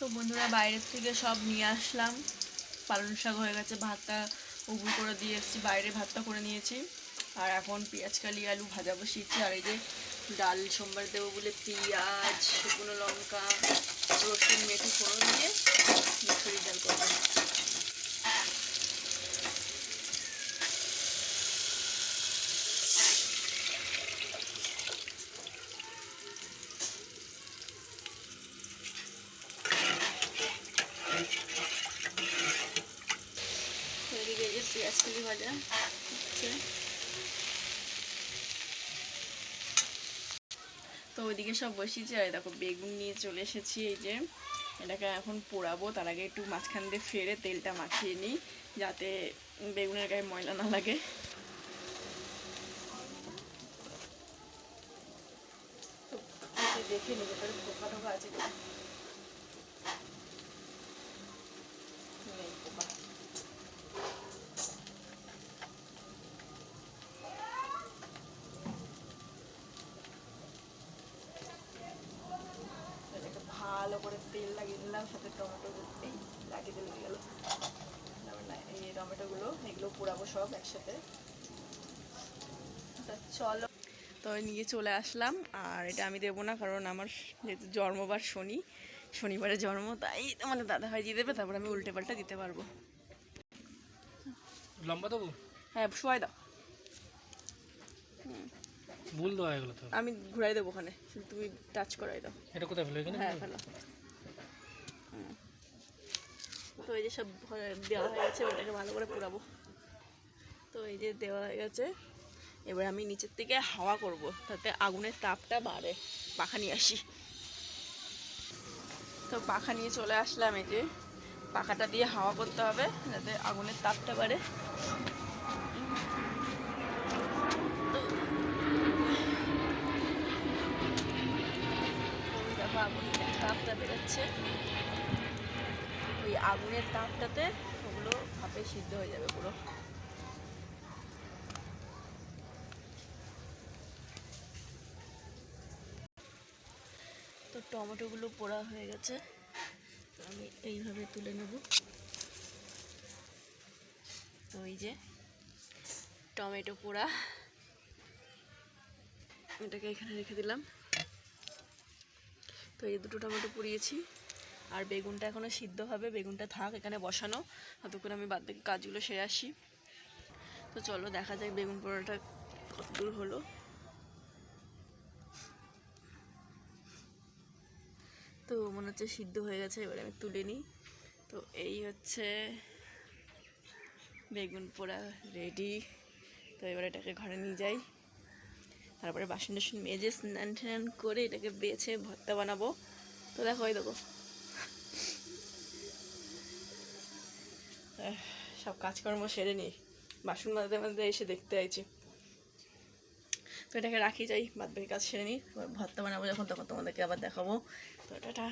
তো বন্ধুরা বাইরের থেকে সব নিয়ে আসলাম। পালন শাক হয়ে গেছে, ভাতটা উগুল করে দিয়ে এসেছি, বাইরে ভাতটা করে নিয়েছি। আর এখন পেঁয়াজ, কালি, আলু ভাজা বসিয়েছি। আর এই যে ডাল সোমবার দেবো বলে পেঁয়াজ, শুকনো লঙ্কা, রসুন, মেথি, ফোড়ন দিয়ে মিঠুরি ডাল করব এদিকে এই যে ভাজা হচ্ছে তো ওইদিকে সব বসিয়েছি আর দেখো, বেগুন নিয়ে চলে এসেছি, এই যে। এটাকে এখন পোড়াবো, তার আগে একটু মাঝখান দিয়ে ফেরে তেলটা মাখিয়ে নিই, যাতে বেগুনের গায়ে ময়লা না লাগে। দেখে নিতে পারে পোকা টোকা আছে। করে তেল লাগিয়ে দিলাম সাথে টমেটো এই লাগিয়ে দিলে গেল। এই টমেটোগুলো এগুলো পোড়াবো সব একসাথে। চলো। তো নিয়ে চলে আসলাম আর এটা আমি দেবো না কারণ আমার যেহেতু জন্মবার শনি শনিবারে জন্ম তাই মানে দাদা ভাই দিয়ে দেবে তারপর আমি উল্টে পাল্টা দিতে পারব। লম্বা দেবো? হ্যাঁ শোয়াই দাও। ভুল দেওয়া এগুলো তো আমি ঘুরাই দেবো ওখানে। শুধু তুমি টাচ করাই দাও। এটা কোথায় ফেলো এখানে? হ্যাঁ ফেলো। তো এই যে সব দেওয়া হয়ে গেছে ওটাকে ভালো করে পোড়াবো তো এই যে দেওয়া হয়ে গেছে এবার আমি নিচের থেকে হাওয়া করব তাতে আগুনের তাপটা বাড়ে। পাখা নিয়ে আসি। তো পাখা নিয়ে চলে আসলাম এই যে। পাখাটা দিয়ে হাওয়া করতে হবে যাতে আগুনের তাপটা বাড়ে ওই দেখো আগুনের তাপটা বেরোচ্ছে। ওই আগুনের তাপটাতে ওগুলো ভাপে সিদ্ধ হয়ে যাবে পুরো। তো টমেটোগুলো পোড়া হয়ে গেছে। আমি এইভাবে তুলে নেব। তো এই যে টমেটো পোড়া। এটাকে এখানে রেখে দিলাম। তো এই দুটো টমেটো পুড়িয়েছি। আর বেগুনটা এখনও সিদ্ধ হবে, বেগুনটা থাক এখানে বসানো। ততক্ষণ আমি বাদ বাকি কাজগুলো সেরে আসি। তো চলো, দেখা যাক বেগুন পোড়াটা কত দূর হলো। তো মনে হচ্ছে সিদ্ধ হয়ে গেছে, এবারে আমি তুলে নিই। তো এই হচ্ছে বেগুন পোড়া রেডি। তো এবার এটাকে ঘরে নিয়ে যাই। তারপরে বাসন টাসন মেজে স্নান টান করে এটাকে বেছে ভর্তা বানাবো। তো দেখো ওই দেখো। সব কাজকর্ম সেরে নিই বাসন মাঝে মাঝে এসে দেখতে আইছি। তো এটাকে রাখি যাই বাদ বাকি কাজ সেরে নিই ভর্তা বানাবো যখন, তখন তোমাদেরকে আবার দেখাবো। তো টাটা।